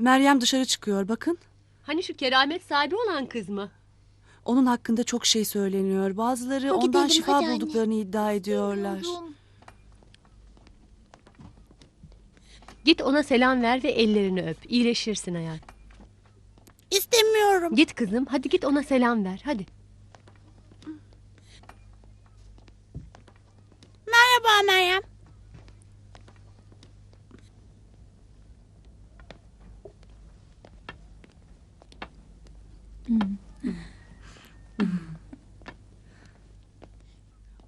Meryem dışarı çıkıyor bakın. Hani şu keramet sahibi olan kız mı? Onun hakkında çok şey söyleniyor. Bazıları Hadi ondan gidelim, şifa hadi anne. bulduklarını iddia ediyorlar. Git ona selam ver ve ellerini öp. İyileşirsin hayat. İstemiyorum. Git kızım. Hadi git ona selam ver. Hadi. Merhaba Meryem.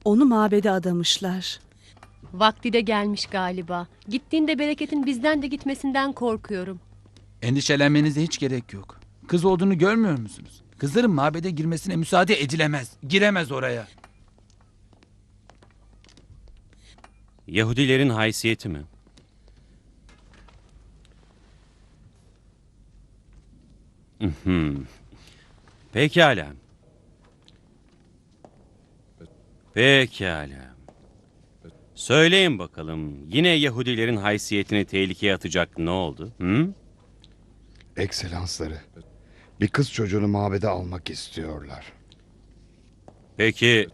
Onu mabede adamışlar. Vakti de gelmiş galiba. Gittiğinde bereketin bizden de gitmesinden korkuyorum. Endişelenmenize hiç gerek yok. Kız olduğunu görmüyor musunuz? Kızların mabede girmesine müsaade edilemez. Giremez oraya. Yahudilerin haysiyeti mi? Mhm. Pekala. Pekala. Söyleyin bakalım yine Yahudilerin haysiyetini tehlikeye atacak ne oldu? Hı? Ekselansları. Bir kız çocuğunu mabede almak istiyorlar. Peki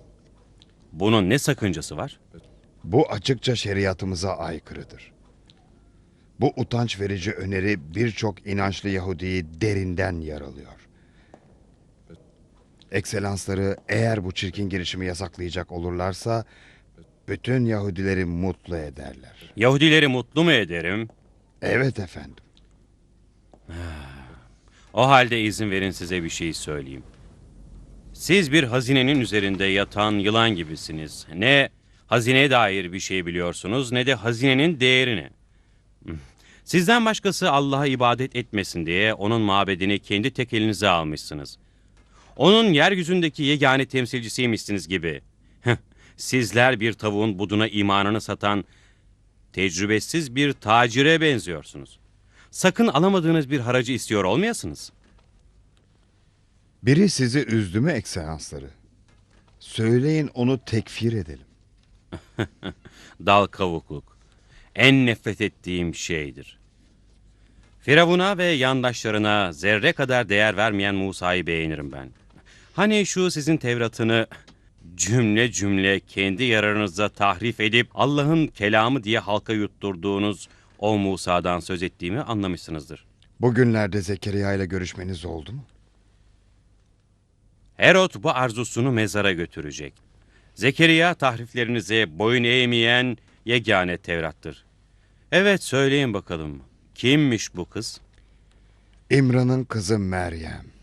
bunun ne sakıncası var? Bu açıkça şeriatımıza aykırıdır. Bu utanç verici öneri birçok inançlı Yahudi'yi derinden yaralıyor. Ekselansları eğer bu çirkin girişimi yasaklayacak olurlarsa bütün Yahudileri mutlu ederler. Yahudileri mutlu mu ederim? Evet efendim. O halde izin verin size bir şey söyleyeyim. Siz bir hazinenin üzerinde yatan yılan gibisiniz. Ne hazineye dair bir şey biliyorsunuz ne de hazinenin değerini. Sizden başkası Allah'a ibadet etmesin diye onun mabedini kendi tek elinize almışsınız. Onun yeryüzündeki yegane temsilcisiymişsiniz gibi. Sizler bir tavuğun buduna imanını satan tecrübesiz bir tacire benziyorsunuz. Sakın alamadığınız bir haracı istiyor olmayasınız. Biri sizi üzdü mü ekselansları? Söyleyin onu tekfir edelim. Dal kavukluk. En nefret ettiğim şeydir. Firavun'a ve yandaşlarına zerre kadar değer vermeyen Musa'yı beğenirim ben. Hani şu sizin Tevrat'ını cümle cümle kendi yararınıza tahrif edip Allah'ın kelamı diye halka yutturduğunuz o Musa'dan söz ettiğimi anlamışsınızdır. Bugünlerde Zekeriya ile görüşmeniz oldu mu? Herod bu arzusunu mezara götürecek. Zekeriya tahriflerinize boyun eğmeyen yegane Tevrat'tır. Evet söyleyin bakalım. Kimmiş bu kız? İmran'ın kızı Meryem.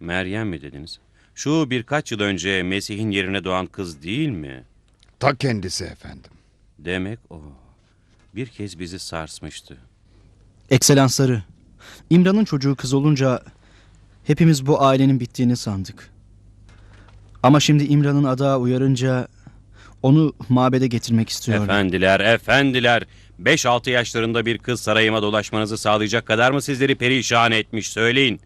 Meryem mi dediniz? Şu birkaç yıl önce Mesih'in yerine doğan kız değil mi? Ta kendisi efendim. Demek o. Bir kez bizi sarsmıştı. Ekselansları, İmran'ın çocuğu kız olunca hepimiz bu ailenin bittiğini sandık. Ama şimdi İmran'ın ada uyarınca onu mabede getirmek istiyorlar. Efendiler, efendiler. 5-6 yaşlarında bir kız sarayıma dolaşmanızı sağlayacak kadar mı sizleri perişan etmiş söyleyin.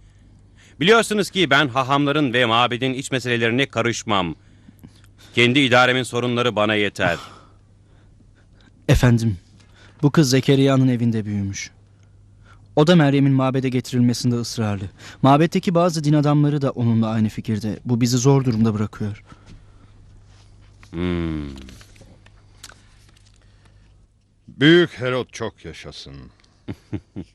Biliyorsunuz ki ben hahamların ve mabedin iç meselelerine karışmam. Kendi idaremin sorunları bana yeter. Efendim, bu kız Zekeriya'nın evinde büyümüş. O da Meryem'in mabede getirilmesinde ısrarlı. Mabetteki bazı din adamları da onunla aynı fikirde. Bu bizi zor durumda bırakıyor. Hmm. Büyük Herod çok yaşasın.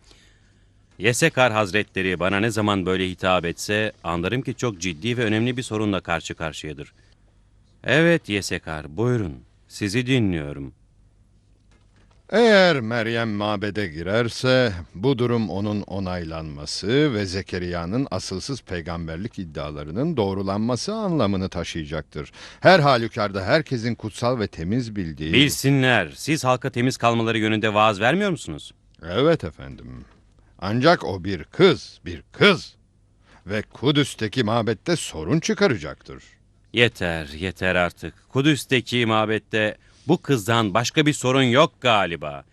Yesekar Hazretleri bana ne zaman böyle hitap etse anlarım ki çok ciddi ve önemli bir sorunla karşı karşıyadır. Evet Yesekar buyurun sizi dinliyorum. Eğer Meryem mabede girerse bu durum onun onaylanması ve Zekeriya'nın asılsız peygamberlik iddialarının doğrulanması anlamını taşıyacaktır. Her halükarda herkesin kutsal ve temiz bildiği... Bilsinler siz halka temiz kalmaları yönünde vaaz vermiyor musunuz? Evet efendim. Ancak o bir kız, bir kız. Ve Kudüs'teki mabette sorun çıkaracaktır. Yeter yeter artık. Kudüs'teki mabette bu kızdan başka bir sorun yok galiba.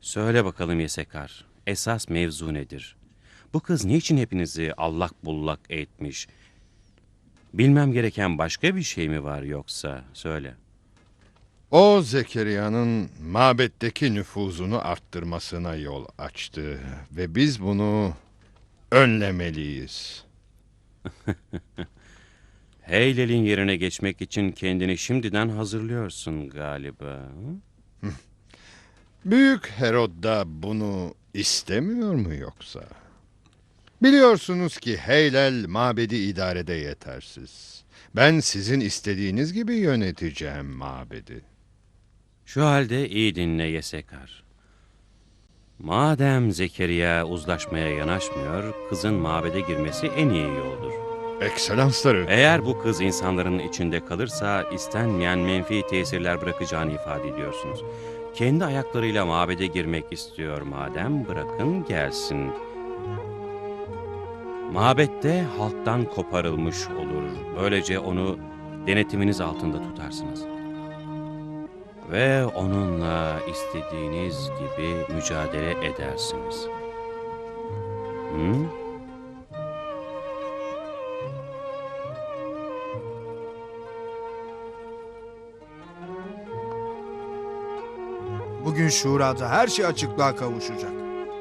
Söyle bakalım Yesekar. Esas mevzu nedir? Bu kız niçin hepinizi allak bullak etmiş? Bilmem gereken başka bir şey mi var yoksa? Söyle. O Zekeriya'nın mabetteki nüfuzunu arttırmasına yol açtı ve biz bunu önlemeliyiz. Heylel'in yerine geçmek için kendini şimdiden hazırlıyorsun galiba. Büyük Herod da bunu istemiyor mu yoksa? Biliyorsunuz ki Heylel mabedi idarede yetersiz. Ben sizin istediğiniz gibi yöneteceğim mabedi. Şu halde iyi dinle Yesekar. Madem Zekeriya uzlaşmaya yanaşmıyor, kızın mabede girmesi en iyi yoldur. Ekselansları. Eğer bu kız insanların içinde kalırsa istenmeyen menfi tesirler bırakacağını ifade ediyorsunuz. Kendi ayaklarıyla mabede girmek istiyor madem bırakın gelsin. Mabette halktan koparılmış olur. Böylece onu denetiminiz altında tutarsınız. Ve onunla istediğiniz gibi mücadele edersiniz. Hı? Bugün şurada her şey açıklığa kavuşacak.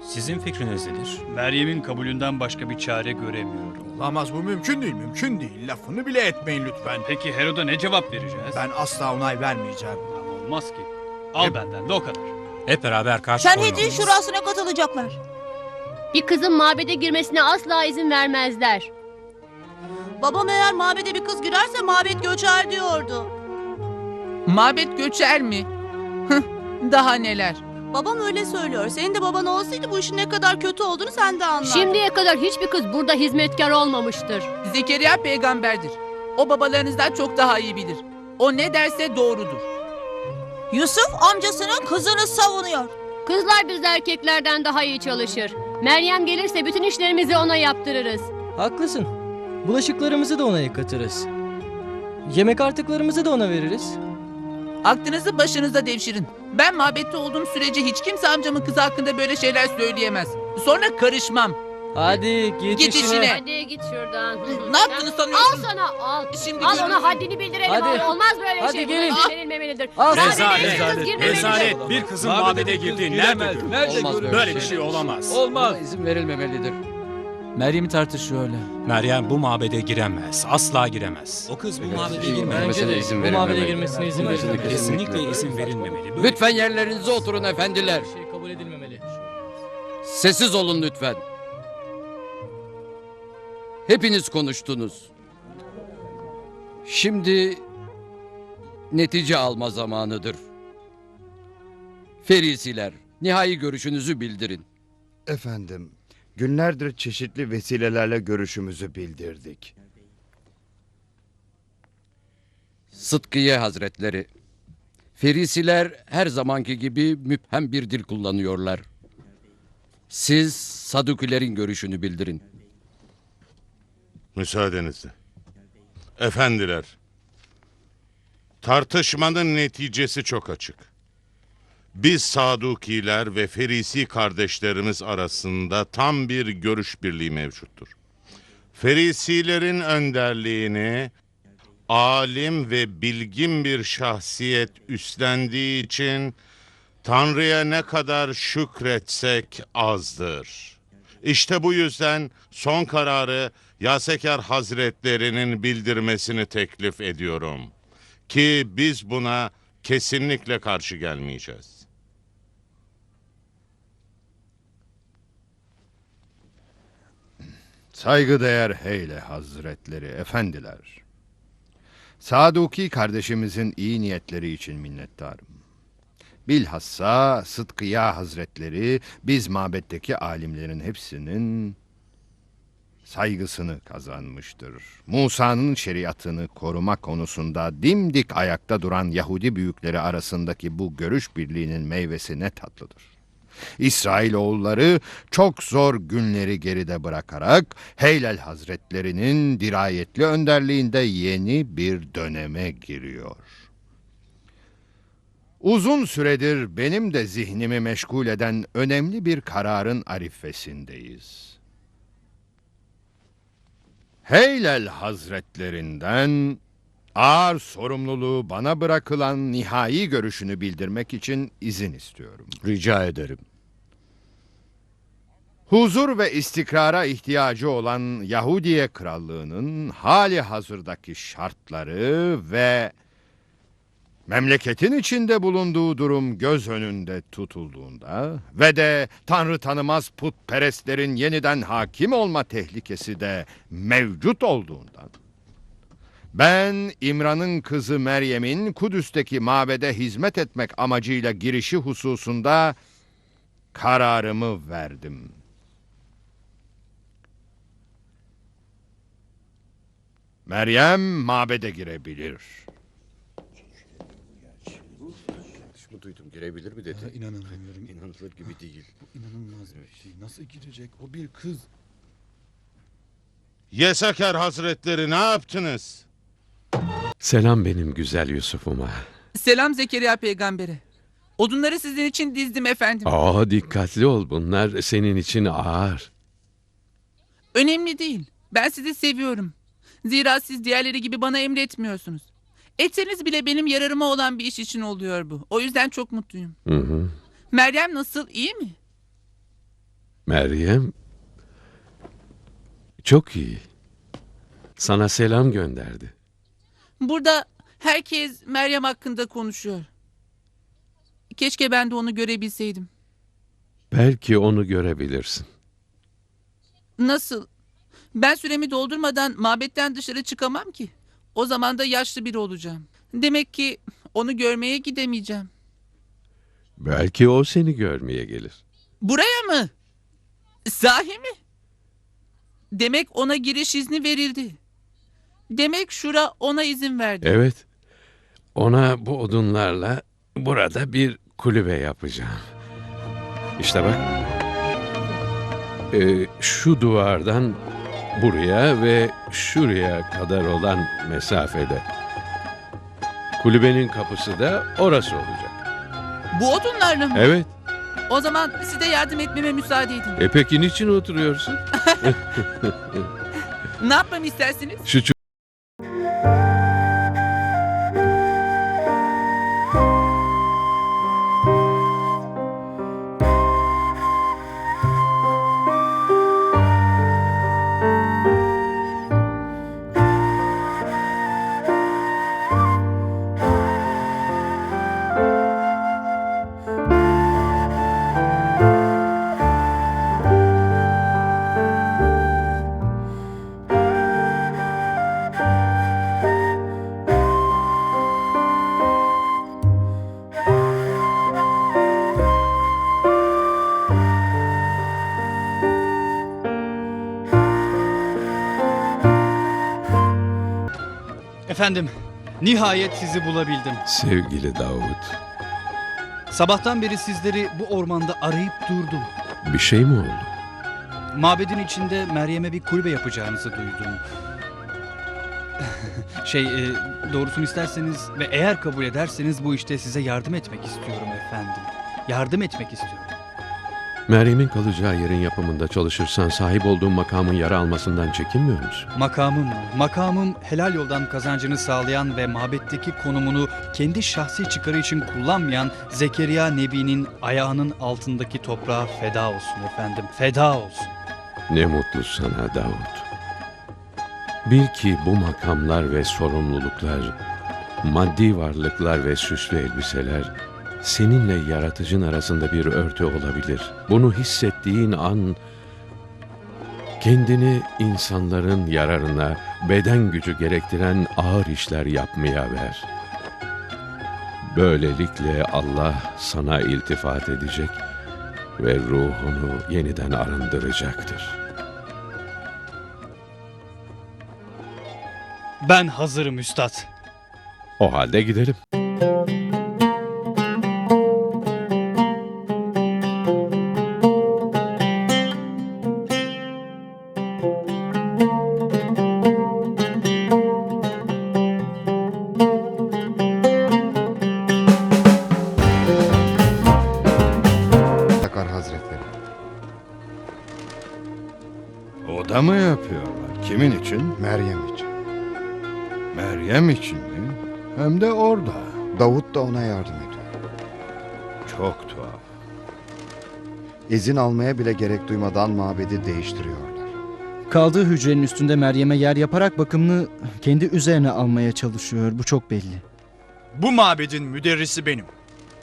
Sizin fikriniz nedir? Meryem'in kabulünden başka bir çare göremiyorum. Olamaz bu mümkün değil, mümkün değil. Lafını bile etmeyin lütfen. Peki Herod'a ne cevap vereceğiz? Ben asla onay vermeyeceğim. Olmaz ki. Al benden de o kadar. Hep beraber karşı Sanhedrin şurasına katılacaklar. Bir kızın mabede girmesine asla izin vermezler. Babam eğer mabede bir kız girerse mabet göçer diyordu. Mabet göçer mi? Hıh, Daha neler? Babam öyle söylüyor. Senin de baban olsaydı bu işin ne kadar kötü olduğunu sen de anlardın. Şimdiye kadar hiçbir kız burada hizmetkar olmamıştır. Zekeriya peygamberdir. O babalarınızdan çok daha iyi bilir. O ne derse doğrudur. Yusuf amcasının kızını savunuyor. Kızlar biz erkeklerden daha iyi çalışır. Meryem gelirse bütün işlerimizi ona yaptırırız. Haklısın. Bulaşıklarımızı da ona yıkatırız. Yemek artıklarımızı da ona veririz. Aklınızı başınıza devşirin. Ben mabette olduğum sürece hiç kimse amcamın kızı hakkında böyle şeyler söyleyemez. Sonra karışmam. Hadi git, Git işine. Hadi git şuradan. Ne yaptığını Al sanıyorsun? sana al. Şimdi Al görürsün. ona haddini bildirelim. Hadi. Al, Olmaz böyle Hadi şey. gelin. Burası verilmemelidir. Al hiç kız Rezalet, girmemelidir. rezalet. Bir kızın mabede girdiği nerede görülür? Nerede Olmaz görülür? böyle bir şey olamaz. Olmaz. izin verilmemelidir. Meryem'i tartışıyor öyle. Meryem bu mabede giremez. Asla giremez. O kız bu mabede girmez. Bence de bu mabede girmesine izin verilmemeli. Kesinlikle izin verilmemeli. Böyle Lütfen yerlerinize oturun efendiler. Şey kabul edilmemeli. Sessiz olun lütfen. Hepiniz konuştunuz. Şimdi netice alma zamanıdır. Ferisiler, nihai görüşünüzü bildirin. Efendim, günlerdir çeşitli vesilelerle görüşümüzü bildirdik. Sıtkıye Hazretleri. Ferisiler her zamanki gibi müphem bir dil kullanıyorlar. Siz Sadukilerin görüşünü bildirin. Müsaadenizle. Efendiler, tartışmanın neticesi çok açık. Biz Sadukiler ve Ferisi kardeşlerimiz arasında tam bir görüş birliği mevcuttur. Ferisilerin önderliğini alim ve bilgin bir şahsiyet üstlendiği için Tanrı'ya ne kadar şükretsek azdır. İşte bu yüzden son kararı Yasekar Hazretlerinin bildirmesini teklif ediyorum. Ki biz buna kesinlikle karşı gelmeyeceğiz. Saygıdeğer Heyle Hazretleri, efendiler. Saduki kardeşimizin iyi niyetleri için minnettarım. Bilhassa Sıtkıya Hazretleri biz mabetteki alimlerin hepsinin saygısını kazanmıştır. Musa'nın şeriatını koruma konusunda dimdik ayakta duran Yahudi büyükleri arasındaki bu görüş birliğinin meyvesi ne tatlıdır. İsrailoğulları çok zor günleri geride bırakarak Heylel Hazretlerinin dirayetli önderliğinde yeni bir döneme giriyor. Uzun süredir benim de zihnimi meşgul eden önemli bir kararın arifesindeyiz. Heylel Hazretlerinden ağır sorumluluğu bana bırakılan nihai görüşünü bildirmek için izin istiyorum. Rica ederim. Huzur ve istikrara ihtiyacı olan Yahudiye krallığının hali hazırdaki şartları ve memleketin içinde bulunduğu durum göz önünde tutulduğunda ve de tanrı tanımaz putperestlerin yeniden hakim olma tehlikesi de mevcut olduğundan ben İmran'ın kızı Meryem'in Kudüs'teki mabede hizmet etmek amacıyla girişi hususunda kararımı verdim. Meryem mabede girebilir. Şunu duydum girebilir mi dedi. İnanamıyorum. İnanılır gibi değil. İnanılmaz bir şey. Nasıl girecek? O bir kız. Yesaker Hazretleri ne yaptınız? Selam benim güzel Yusuf'uma. Selam Zekeriya peygambere. Odunları sizin için dizdim efendim. Aa dikkatli ol bunlar senin için ağır. Önemli değil. Ben sizi seviyorum. Zira siz diğerleri gibi bana emretmiyorsunuz. Etseniz bile benim yararıma olan bir iş için oluyor bu. O yüzden çok mutluyum. Hı hı. Meryem nasıl? iyi mi? Meryem çok iyi. Sana selam gönderdi. Burada herkes Meryem hakkında konuşuyor. Keşke ben de onu görebilseydim. Belki onu görebilirsin. Nasıl? Ben süremi doldurmadan mabetten dışarı çıkamam ki. O zaman da yaşlı biri olacağım. Demek ki onu görmeye gidemeyeceğim. Belki o seni görmeye gelir. Buraya mı? Sahi mi? Demek ona giriş izni verildi. Demek şura ona izin verdi. Evet. Ona bu odunlarla burada bir kulübe yapacağım. İşte bak. Ee, şu duvardan buraya ve şuraya kadar olan mesafede. Kulübenin kapısı da orası olacak. Bu odunlarla mı? Evet. O zaman size yardım etmeme müsaade edin. E peki niçin oturuyorsun? Ne yapmamı istersiniz? Şu Efendim, nihayet sizi bulabildim. Sevgili Davut, Sabahtan beri sizleri bu ormanda arayıp durdum. bir şey mi oldu? Mabedin içinde Meryem'e bir kulübe yapacağınızı duydum. şey, e, doğrusunu isterseniz ve eğer kabul ederseniz bu işte size yardım etmek istiyorum efendim. Yardım etmek istiyorum. Meryem'in kalacağı yerin yapımında çalışırsan sahip olduğun makamın yara almasından çekinmiyor musun? Makamım, makamım helal yoldan kazancını sağlayan ve mabetteki konumunu kendi şahsi çıkarı için kullanmayan Zekeriya Nebi'nin ayağının altındaki toprağa feda olsun efendim, feda olsun. Ne mutlu sana Davut. Bil ki bu makamlar ve sorumluluklar, maddi varlıklar ve süslü elbiseler seninle yaratıcın arasında bir örtü olabilir. Bunu hissettiğin an kendini insanların yararına beden gücü gerektiren ağır işler yapmaya ver. Böylelikle Allah sana iltifat edecek ve ruhunu yeniden arındıracaktır. Ben hazırım üstad. O halde gidelim. Kimin için? Meryem için. Meryem için mi? Hem de orada. Davut da ona yardım ediyor. Çok tuhaf. İzin almaya bile gerek duymadan mabedi değiştiriyorlar. Kaldığı hücrenin üstünde Meryem'e yer yaparak bakımını kendi üzerine almaya çalışıyor. Bu çok belli. Bu mabedin müderrisi benim.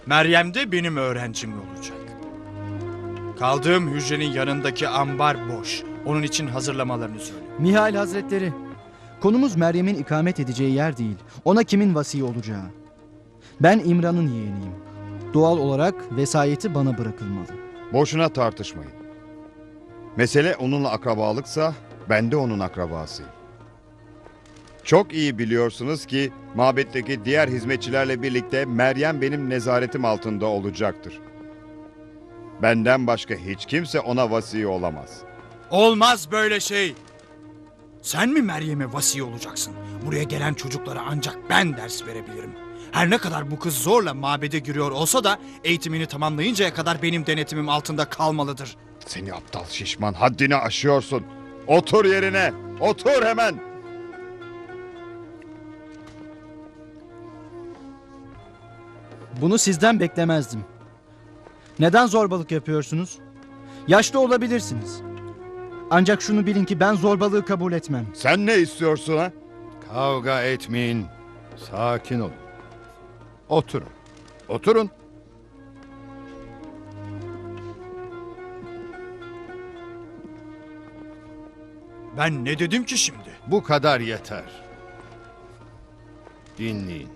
Meryem de benim öğrencim olacak. Kaldığım hücrenin yanındaki ambar boş. Onun için hazırlamalarını söyle. Mihail Hazretleri, konumuz Meryem'in ikamet edeceği yer değil. Ona kimin vasi olacağı. Ben İmran'ın yeğeniyim. Doğal olarak vesayeti bana bırakılmalı. Boşuna tartışmayın. Mesele onunla akrabalıksa ben de onun akrabasıyım. Çok iyi biliyorsunuz ki mabetteki diğer hizmetçilerle birlikte Meryem benim nezaretim altında olacaktır. Benden başka hiç kimse ona vasi olamaz. Olmaz böyle şey. Sen mi Meryem'e vasi olacaksın? Buraya gelen çocuklara ancak ben ders verebilirim. Her ne kadar bu kız zorla mabede giriyor olsa da eğitimini tamamlayıncaya kadar benim denetimim altında kalmalıdır. Seni aptal şişman haddini aşıyorsun. Otur yerine. Otur hemen. Bunu sizden beklemezdim. Neden zorbalık yapıyorsunuz? Yaşlı olabilirsiniz. Ancak şunu bilin ki ben zorbalığı kabul etmem. Sen ne istiyorsun ha? Kavga etmeyin. Sakin olun. Oturun. Oturun. Ben ne dedim ki şimdi? Bu kadar yeter. Dinleyin.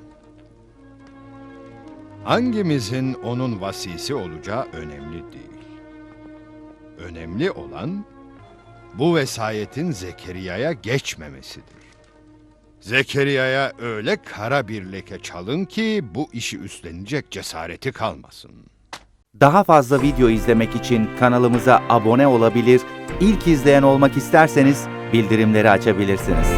Hangimizin onun vasisi olacağı önemli değil. Önemli olan bu vesayetin Zekeriya'ya geçmemesidir. Zekeriya'ya öyle kara bir leke çalın ki bu işi üstlenecek cesareti kalmasın. Daha fazla video izlemek için kanalımıza abone olabilir, ilk izleyen olmak isterseniz bildirimleri açabilirsiniz.